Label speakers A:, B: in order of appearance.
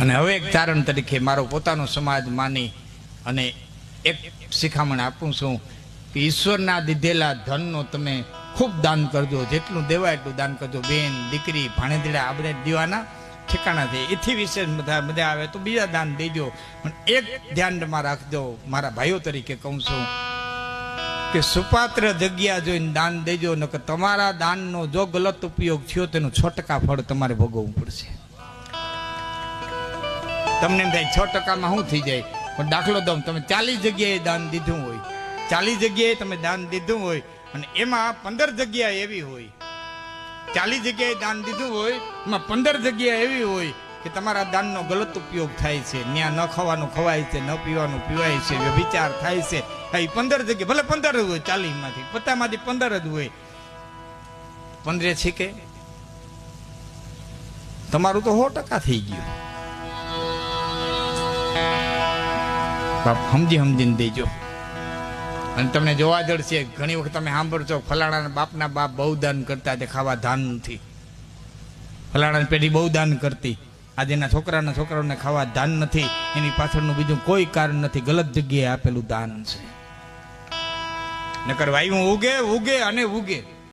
A: અને હવે એક ચારણ તરીકે મારો પોતાનો સમાજ માની અને એક શિખામણ આપું છું કે ઈશ્વરના દીધેલા ધનનો તમે ખૂબ દાન કરજો, જેટલું દેવાય એટલું દાન કરજો. બેન, દીકરી, ભાણેદીડા, આપણે દીવાના ઠેકાણા છે. એથી વિશેષ બધા બધા આવે તો બીજા દાન દેજો. પણ એક ધ્યાનમાં રાખજો, મારા ભાઈઓ તરીકે કહું છું કે સુપાત્ર જગ્યા જોઈને દાન દેજો, નકર તમારા દાનનો જો ગલત ઉપયોગ થયો તેનું છોટકા ફળ તમારે ભોગવવું પડશે. તમને એમ થાય છ ટકામાં શું થઈ જાય? પણ દાખલો દઉં, તમે ચાલીસ જગ્યાએ દાન દીધું હોય. ચાલીસ જગ્યાએ તમે દાન દીધું હોય અને એમાં પંદર જગ્યા એવી હોય. ચાલીસ જગ્યાએ દાન દીધું હોય, એમાં પંદર જગ્યા એવી હોય કે તમારા દાનનો ગલત ઉપયોગ થાય છે. ત્યાં ન ખાવાનું ખવાય છે, ન પીવાનું પીવાય છે વિચાર થાય છે. એ પંદર જગ્યા, ભલે પંદર જ હોય ચાલીસમાંથી, પચાસમાંથી પંદર જ હોય. પંદરે છે કે? તમારું તો સો ટકા થઈ ગયું. બાપ, સમજી સમજીને દેજો. અને તમને જોવા જડશે, ઘણી વખત તમે સાંભળશો ફલાણાના બાપના બાપ બહુ દાન કરતા તે ખાવા ધાન નથી. ફલાણાની પેઢી બહુ દાન કરતી. આજે એના છોકરાના છોકરાઓને ખાવા દાન નથી, એની પાછળનું બીજું કોઈ કારણ નથી, ગલત જગ્યાએ આપેલું દાન છે. નકર વાયુ ઉગે ઉગે અને ઉગે